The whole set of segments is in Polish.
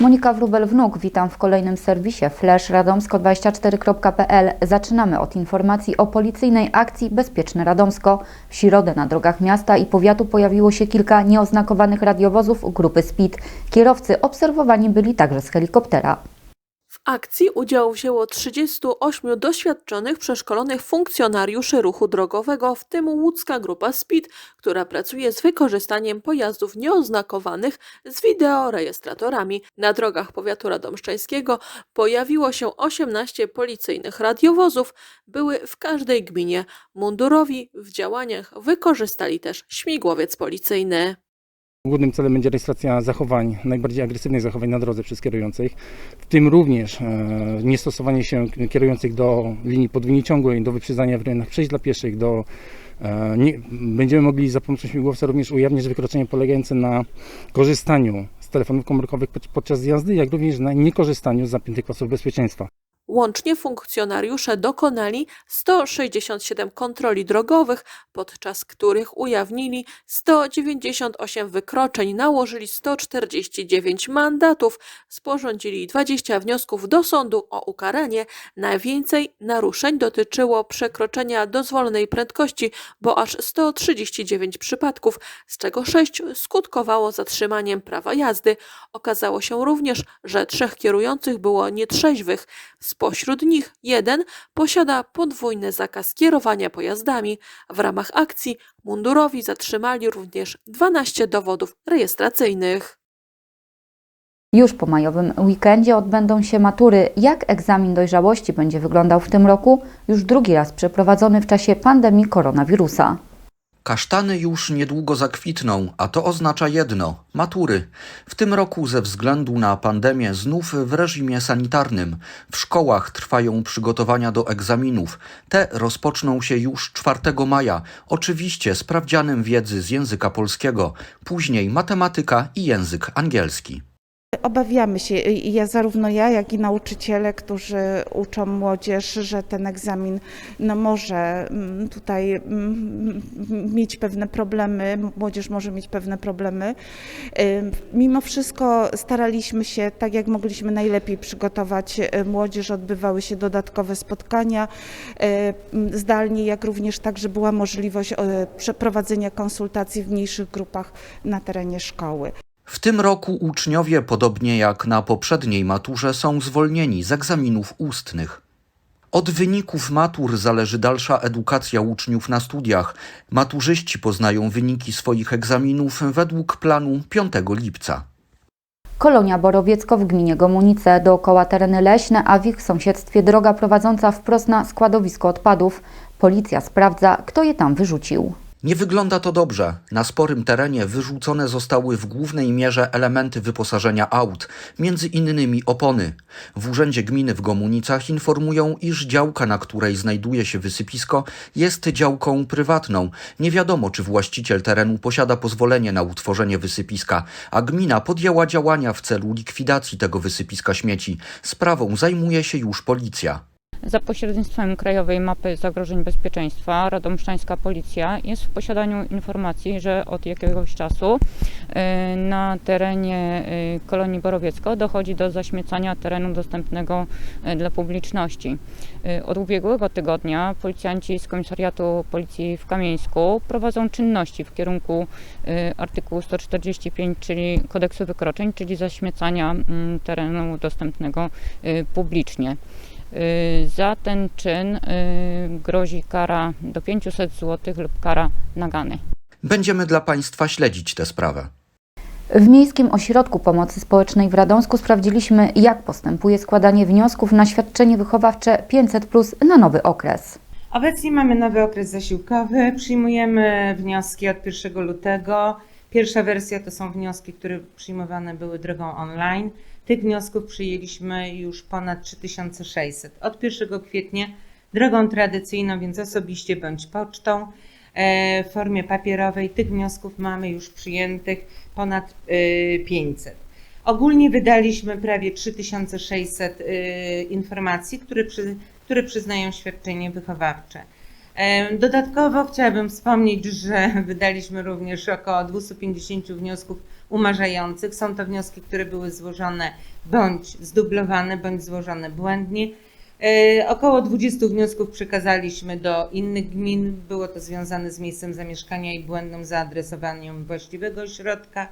Monika Wróbel-Wnuk, witam w kolejnym serwisie Flash radomsko24.pl. Zaczynamy od informacji o policyjnej akcji Bezpieczne Radomsko. W środę na drogach miasta i powiatu pojawiło się kilka nieoznakowanych radiowozów grupy SPID. Kierowcy obserwowani byli także z helikoptera. Akcji udział wzięło 38 doświadczonych, przeszkolonych funkcjonariuszy ruchu drogowego, w tym łódzka grupa SPID, która pracuje z wykorzystaniem pojazdów nieoznakowanych z wideorejestratorami. Na drogach powiatu radomszczańskiego pojawiło się 18 policyjnych radiowozów, były w każdej gminie. Mundurowi w działaniach wykorzystali też śmigłowiec policyjny. Głównym celem będzie rejestracja zachowań, najbardziej agresywnych zachowań na drodze przez kierujących, w tym również e, niestosowanie się kierujących do linii podwójnie ciągłej, do wyprzedzania w rejonach przejść dla pieszych, do e, nie, będziemy mogli za pomocą śmigłowca również ujawnić wykroczenie polegające na korzystaniu z telefonów komórkowych pod- podczas jazdy, jak również na niekorzystaniu z zapiętych pasów bezpieczeństwa. Łącznie funkcjonariusze dokonali 167 kontroli drogowych, podczas których ujawnili 198 wykroczeń, nałożyli 149 mandatów, sporządzili 20 wniosków do sądu o ukaranie. Najwięcej naruszeń dotyczyło przekroczenia dozwolonej prędkości, bo aż 139 przypadków, z czego 6 skutkowało zatrzymaniem prawa jazdy. Okazało się również, że trzech kierujących było nietrzeźwych. Spośród nich jeden posiada podwójny zakaz kierowania pojazdami. W ramach akcji mundurowi zatrzymali również 12 dowodów rejestracyjnych. Już po majowym weekendzie odbędą się matury. Jak egzamin dojrzałości będzie wyglądał w tym roku? Już drugi raz przeprowadzony w czasie pandemii koronawirusa. Kasztany już niedługo zakwitną, a to oznacza jedno matury. W tym roku, ze względu na pandemię, znów w reżimie sanitarnym. W szkołach trwają przygotowania do egzaminów. Te rozpoczną się już 4 maja. Oczywiście sprawdzianem wiedzy z języka polskiego, później matematyka i język angielski. Obawiamy się, ja, zarówno ja, jak i nauczyciele, którzy uczą młodzież, że ten egzamin no, może mm, tutaj mm, mieć pewne problemy, młodzież może mieć pewne problemy. Mimo wszystko staraliśmy się, tak jak mogliśmy, najlepiej przygotować y, młodzież. Odbywały się dodatkowe spotkania y, zdalnie, jak również także była możliwość y, przeprowadzenia konsultacji w mniejszych grupach na terenie szkoły. W tym roku uczniowie, podobnie jak na poprzedniej maturze, są zwolnieni z egzaminów ustnych. Od wyników matur zależy dalsza edukacja uczniów na studiach. Maturzyści poznają wyniki swoich egzaminów według planu 5 lipca. Kolonia Borowiecko w gminie Gomunice, dookoła tereny leśne, a w ich sąsiedztwie droga prowadząca wprost na składowisko odpadów. Policja sprawdza, kto je tam wyrzucił. Nie wygląda to dobrze. Na sporym terenie wyrzucone zostały w głównej mierze elementy wyposażenia aut, między innymi opony. W Urzędzie Gminy w Gomunicach informują, iż działka, na której znajduje się wysypisko, jest działką prywatną. Nie wiadomo, czy właściciel terenu posiada pozwolenie na utworzenie wysypiska, a gmina podjęła działania w celu likwidacji tego wysypiska śmieci. Sprawą zajmuje się już policja. Za pośrednictwem Krajowej Mapy Zagrożeń Bezpieczeństwa Radomszczańska Policja jest w posiadaniu informacji, że od jakiegoś czasu y, na terenie y, kolonii Borowiecko dochodzi do zaśmiecania terenu dostępnego y, dla publiczności. Od ubiegłego tygodnia policjanci z Komisariatu Policji w Kamieńsku prowadzą czynności w kierunku artykułu 145, czyli kodeksu wykroczeń, czyli zaśmiecania mm, terenu dostępnego publicznie. Y, Za ten czyn y, grozi kara do 500 zł lub kara nagany. Będziemy dla Państwa śledzić tę sprawę. W Miejskim Ośrodku Pomocy Społecznej w Radomsku sprawdziliśmy, jak postępuje składanie wniosków na świadczenie wychowawcze 500 na nowy okres. Obecnie mamy nowy okres zasiłkowy. Przyjmujemy wnioski od 1 lutego. Pierwsza wersja to są wnioski, które przyjmowane były drogą online. Tych wniosków przyjęliśmy już ponad 3600. Od 1 kwietnia drogą tradycyjną, więc osobiście bądź pocztą e, w formie papierowej. Tych wniosków mamy już przyjętych ponad e, 500. Ogólnie wydaliśmy prawie 3600 y, informacji, które, które przyznają świadczenie wychowawcze. Dodatkowo chciałabym wspomnieć, że wydaliśmy również około 250 wniosków umarzających. Są to wnioski, które były złożone bądź zdublowane, bądź złożone błędnie. E, Około 20 wniosków przekazaliśmy do innych gmin. Było to związane z miejscem zamieszkania i błędnym zaadresowaniem właściwego ośrodka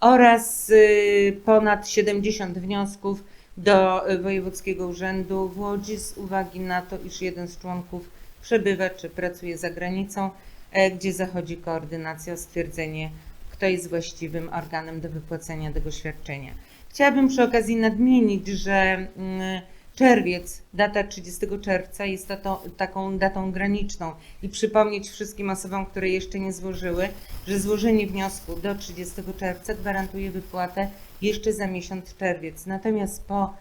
oraz y, ponad 70 wniosków do y, Wojewódzkiego Urzędu w Łodzi z uwagi na to, iż jeden z członków przebywa czy pracuje za granicą, e, gdzie zachodzi koordynacja stwierdzenie, kto jest właściwym organem do wypłacenia tego świadczenia. Chciałabym przy okazji nadmienić, że mm, czerwiec, data 30 czerwca jest datą, taką datą graniczną i przypomnieć wszystkim osobom, które jeszcze nie złożyły, że złożenie wniosku do 30 czerwca gwarantuje wypłatę jeszcze za miesiąc czerwiec. Natomiast po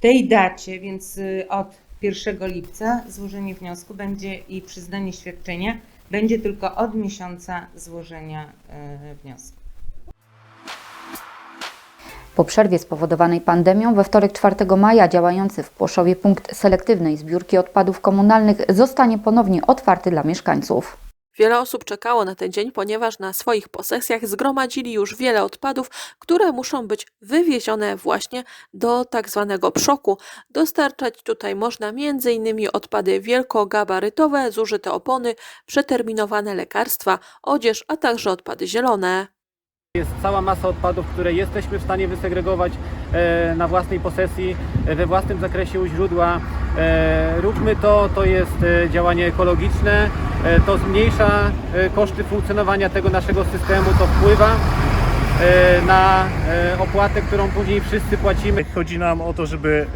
tej dacie, więc y, od 1 lipca złożenie wniosku będzie i przyznanie świadczenia będzie tylko od miesiąca złożenia y, wniosku. Po przerwie spowodowanej pandemią we wtorek 4 maja działający w Płoszowie punkt selektywnej zbiórki odpadów komunalnych zostanie ponownie otwarty dla mieszkańców. Wiele osób czekało na ten dzień, ponieważ na swoich posesjach zgromadzili już wiele odpadów, które muszą być wywiezione właśnie do tak zwanego przoku. Dostarczać tutaj można m.in. odpady wielkogabarytowe, zużyte opony, przeterminowane lekarstwa, odzież, a także odpady zielone. Jest cała masa odpadów, które jesteśmy w stanie wysegregować e, na własnej posesji, e, we własnym zakresie u źródła. E, Róbmy to, to jest działanie ekologiczne, to zmniejsza e, koszty funkcjonowania tego naszego systemu, to wpływa e, na e, opłatę, którą później wszyscy płacimy. Chodzi nam o to, żeby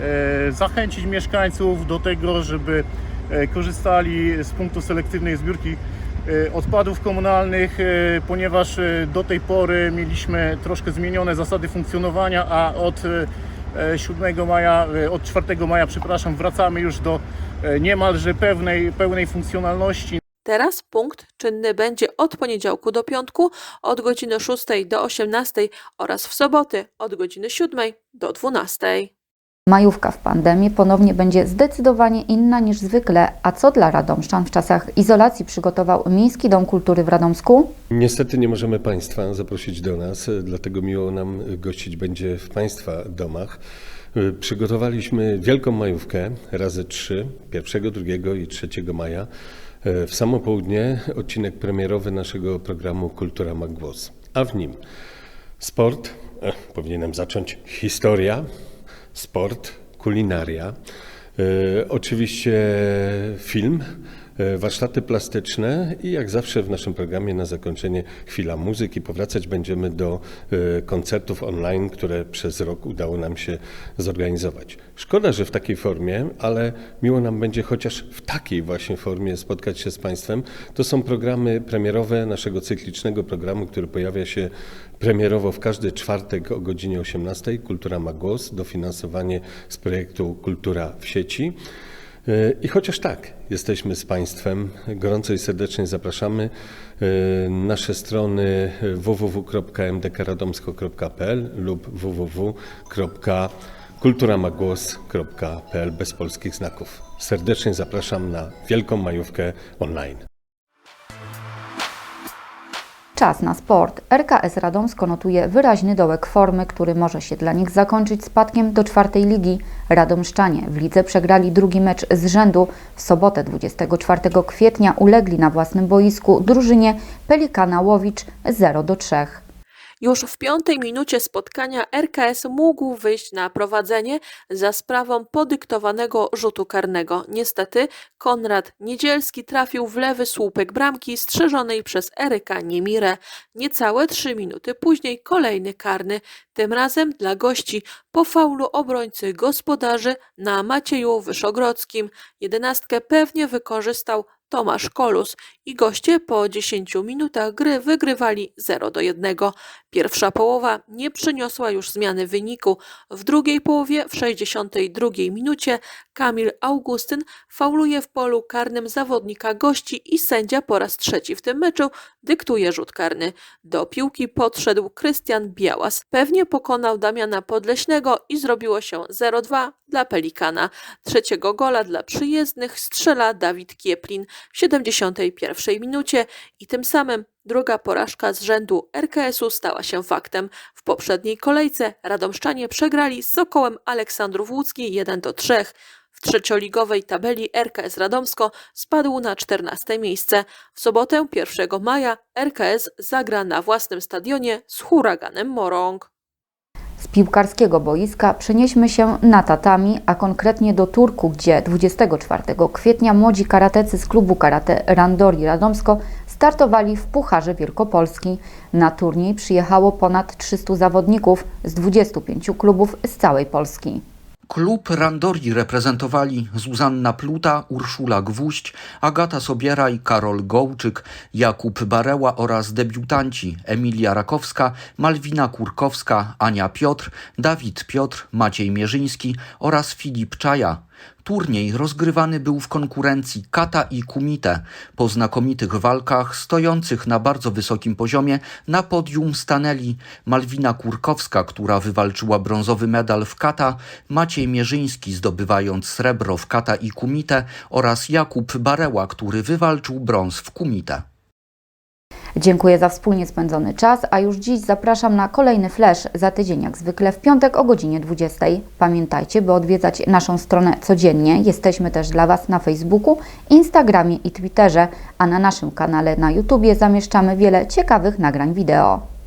e, zachęcić mieszkańców do tego, żeby e, korzystali z punktu selektywnej zbiórki e, odpadów komunalnych, e, ponieważ e, do tej pory mieliśmy troszkę zmienione zasady funkcjonowania, a od e, e, 7 maja, e, od 4 maja, przepraszam, wracamy już do e, niemalże pełnej, pełnej funkcjonalności. Teraz punkt czynny będzie od poniedziałku do piątku od godziny 6 do 18 oraz w soboty od godziny 7 do 12. Majówka w pandemii ponownie będzie zdecydowanie inna niż zwykle, a co dla radomszczan w czasach izolacji przygotował Miejski Dom Kultury w Radomsku? Niestety nie możemy Państwa zaprosić do nas, dlatego miło nam gościć będzie w Państwa domach. Przygotowaliśmy wielką majówkę razy trzy, 1, 2 i 3 maja. W samo południe odcinek premierowy naszego programu Kultura ma głos, a w nim sport, eh, powinienem zacząć, historia, sport, kulinaria, e, oczywiście film, e, warsztaty plastyczne i jak zawsze w naszym programie na zakończenie chwila muzyki. Powracać będziemy do e, koncertów online, które przez rok udało nam się zorganizować. Szkoda, że w takiej formie, ale miło nam będzie chociaż w takiej właśnie formie spotkać się z Państwem. To są programy premierowe naszego cyklicznego programu, który pojawia się premierowo w każdy czwartek o godzinie 18. Kultura ma głos, dofinansowanie z projektu Kultura w sieci. I chociaż tak, jesteśmy z Państwem, gorąco i serdecznie zapraszamy. Nasze strony www.mdkradomsko.pl lub www.kulturamagłos.pl bez polskich znaków. Serdecznie zapraszam na Wielką Majówkę online. Czas na sport. RKS Radomsko notuje wyraźny dołek formy, który może się dla nich zakończyć spadkiem do czwartej ligi. Radomszczanie w lidze przegrali drugi mecz z rzędu. W sobotę 24 kwietnia ulegli na własnym boisku drużynie Pelikana Łowicz 0 do 3. Już w piątej minucie spotkania RKS mógł wyjść na prowadzenie za sprawą podyktowanego rzutu karnego. Niestety Konrad Niedzielski trafił w lewy słupek bramki strzeżonej przez Eryka Niemirę. Niecałe trzy minuty później kolejny karny, tym razem dla gości po faulu obrońcy gospodarzy na Macieju Wyszogrodzkim. Jedenastkę pewnie wykorzystał Tomasz Kolus i goście po 10 minutach gry wygrywali 0 do 1. Pierwsza połowa nie przyniosła już zmiany wyniku. W drugiej połowie, w 62 minucie, Kamil Augustyn fauluje w polu karnym zawodnika gości i sędzia po raz trzeci w tym meczu dyktuje rzut karny. Do piłki podszedł Krystian Białas. Pewnie pokonał Damiana Podleśnego i zrobiło się 0-2 dla Pelikana. Trzeciego gola dla przyjezdnych strzela Dawid Kieplin w 71 minucie i tym samym druga porażka z rzędu RKS-u stała się faktem. W poprzedniej kolejce Radomszczanie przegrali z Sokołem Aleksandrów Łódzki 1-3. W trzecioligowej tabeli RKS Radomsko spadł na 14 miejsce. W sobotę 1 maja RKS zagra na własnym stadionie z huraganem Morąg. Z piłkarskiego boiska przenieśmy się na tatami, a konkretnie do Turku, gdzie 24 kwietnia młodzi karatecy z klubu karate Randori Radomsko startowali w Pucharze Wielkopolski. Na turniej przyjechało ponad 300 zawodników z 25 klubów z całej Polski. Klub Randori reprezentowali Zuzanna Pluta, Urszula Gwóźdź, Agata Sobieraj, Karol Gołczyk, Jakub Bareła oraz debiutanci Emilia Rakowska, Malwina Kurkowska, Ania Piotr, Dawid Piotr, Maciej Mierzyński oraz Filip Czaja. Turniej rozgrywany był w konkurencji kata i kumite. Po znakomitych walkach stojących na bardzo wysokim poziomie na podium stanęli Malwina Kurkowska, która wywalczyła brązowy medal w kata, Maciej Mierzyński zdobywając srebro w kata i kumite oraz Jakub Bareła, który wywalczył brąz w kumite. Dziękuję za wspólnie spędzony czas, a już dziś zapraszam na kolejny flash za tydzień, jak zwykle w piątek o godzinie 20. Pamiętajcie, by odwiedzać naszą stronę codziennie. Jesteśmy też dla Was na Facebooku, Instagramie i Twitterze, a na naszym kanale na YouTubie zamieszczamy wiele ciekawych nagrań wideo.